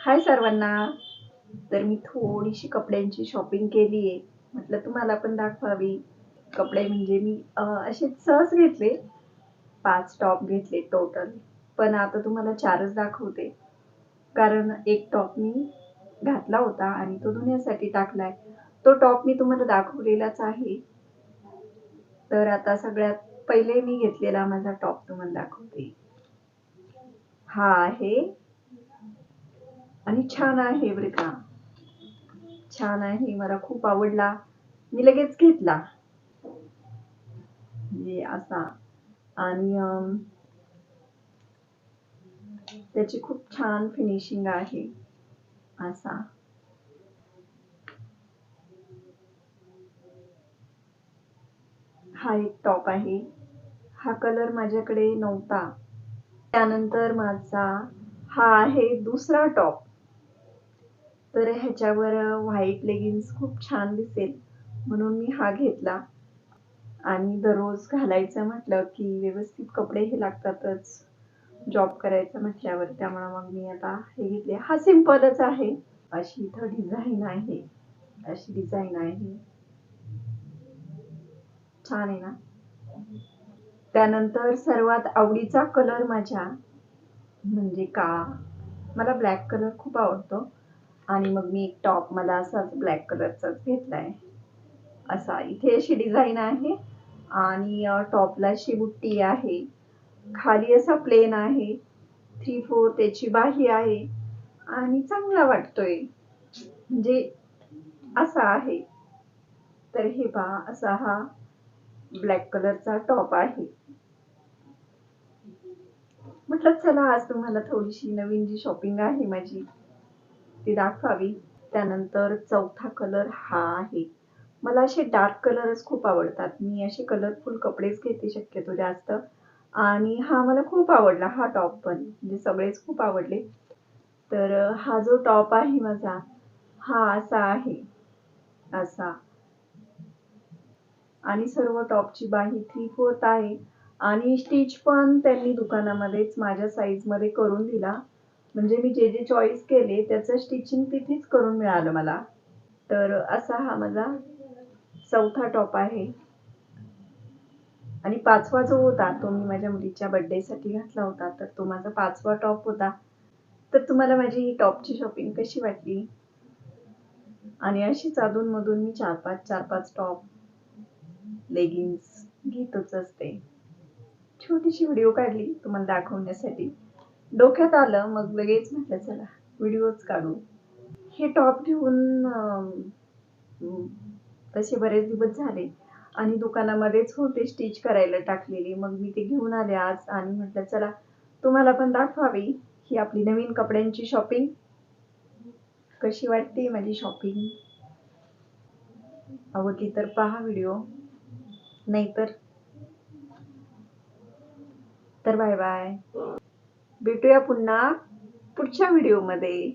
हाय सर्वांना. तर मी थोडीशी कपड्यांची शॉपिंग केली आहे म्हटलं तुम्हाला पण दाखवावी. कपडे म्हणजे मी असे सहज घेतले. पाच टॉप घेतले टोटल पण आता तुम्हाला चारच दाखवते. कारण एक टॉप मी घातला होता आणि तो धुण्यासाठी टाकलाय. तो टॉप मी तुम्हाला दाखवलेलाच आहे. तर आता सगळ्यात पहिले मी घेतलेला माझा टॉप तुम्हाला दाखवते. हा आहे आणि छान आहे बरं का छान आहे मला खूप आवडला. मी लगेच घेतला. म्हणजे असा. आणि त्याची खूप छान फिनिशिंग आहे. असा. हा एक टॉप आहे. हा कलर माझ्याकडे नव्हता. त्यानंतर माझा हा आहे दुसरा टॉप तर ह्याच्यावर व्हाईट लेगिन्स खूप छान दिसेल. म्हणून मी हा घेतला. आणि दररोज घालायचं म्हटलं की व्यवस्थित कपडे हे लागतातच. जॉब करायचं म्हटल्यावर त्यामुळं मग मी आता हे घेतले. हा सिम्पलच आहे. अशी इथं डिझाईन आहे. अशी डिझाईन आहे. छान आहे ना? त्यानंतर सर्वात आवडीचा कलर माझ्या म्हणजे का मला ब्लॅक कलर खूप आवडतो. आणि मग मी एक टॉप मला असाच ब्लॅक कलरचाच घेतला आहे असा इथे अशी डिझाईन आहे आणि टॉपला अशी बुट्टी आहे. खाली असा प्लेन आहे. थ्री फोर त्याची बाही आहे आणि चांगला वाटतोय. म्हणजे असा आहे. तर हे पहा असा हा ब्लॅक कलरचा टॉप आहे. म्हटलं चला आज तुम्हाला थोडीशी नवीन जी शॉपिंग आहे माझी ती दाखवावी. त्यानंतर चौथा कलर हा आहे. मला असे डार्क कलरच खूप आवडतात. मी असे कलरफुल कपडेच घेते शक्यतो जास्त. आणि हा मला खूप आवडला हा टॉप पण. म्हणजे सगळेच खूप आवडले. तर हा जो टॉप आहे माझा हा असा आहे. असा. आणि सर्व टॉपची बाही थ्री फोर्थ आहे. आणि स्टिच पण त्यांनी दुकानामध्येच माझ्या साईजमध्ये करून दिला. म्हणजे मी जे जे चॉईस केले त्याचं स्टिचिंग तिथेच करून मिळालं मला. तर असा हा माझा चौथा टॉप आहे. आणि पाचवा जो होता तो मी माझ्या मुलीच्या बड्डेसाठी घातला होता. तर तो माझा पाचवा टॉप होता. तर तुम्हाला माझी ही टॉपची शॉपिंग कशी वाटली? आणि अशीच अधूनमधून मी चार पाच चार पाच टॉप लेगिन्स घेतच असते. छोटीशी व्हिडिओ काढली तुम्हाला दाखवण्यासाठी. डोक्यात आलं मग लगेच म्हटलं चला व्हिडिओच काढू. हे टॉप घेऊन तसे बरेच दिवस झाले. आणि दुकानामध्येच होते स्टिच करायला टाकलेली. मग मी ते घेऊन आले आज आणि म्हटलं चला तुम्हाला पण दाखवावी ही आपली नवीन कपड्यांची शॉपिंग. कशी वाटते माझी शॉपिंग? आवडली तर पहा व्हिडिओ. नाहीतर तर बाय बाय. भेटूया पुन्हा पुढच्या व्हिडिओमध्ये.